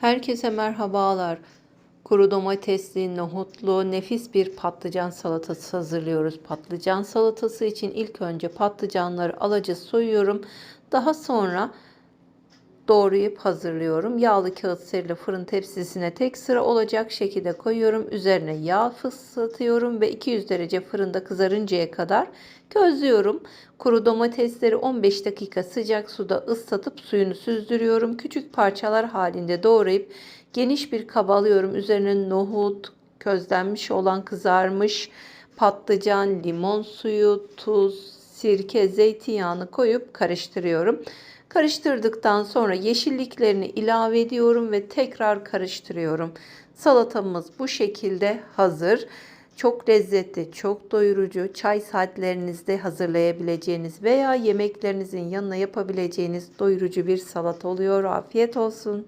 Herkese merhabalar. Kuru domatesli, nohutlu, nefis bir patlıcan salatası hazırlıyoruz. Patlıcan salatası için ilk önce patlıcanları alacağız, soyuyorum. Daha sonra doğrayıp hazırlıyorum. Yağlı kağıt serili fırın tepsisine tek sıra olacak şekilde koyuyorum. Üzerine yağ fıslatıyorum ve 200 derece fırında kızarıncaya kadar közlüyorum. Kuru domatesleri 15 dakika sıcak suda ıslatıp suyunu süzdürüyorum. Küçük parçalar halinde doğrayıp geniş bir kaba alıyorum. Üzerine nohut, közlenmiş olan kızarmış patlıcan, limon suyu, tuz, sirke, zeytinyağını koyup karıştırıyorum. Karıştırdıktan sonra yeşilliklerini ilave ediyorum ve tekrar karıştırıyorum. Salatamız bu şekilde hazır. Çok lezzetli, çok doyurucu, çay saatlerinizde hazırlayabileceğiniz veya yemeklerinizin yanına yapabileceğiniz doyurucu bir salata oluyor. Afiyet olsun.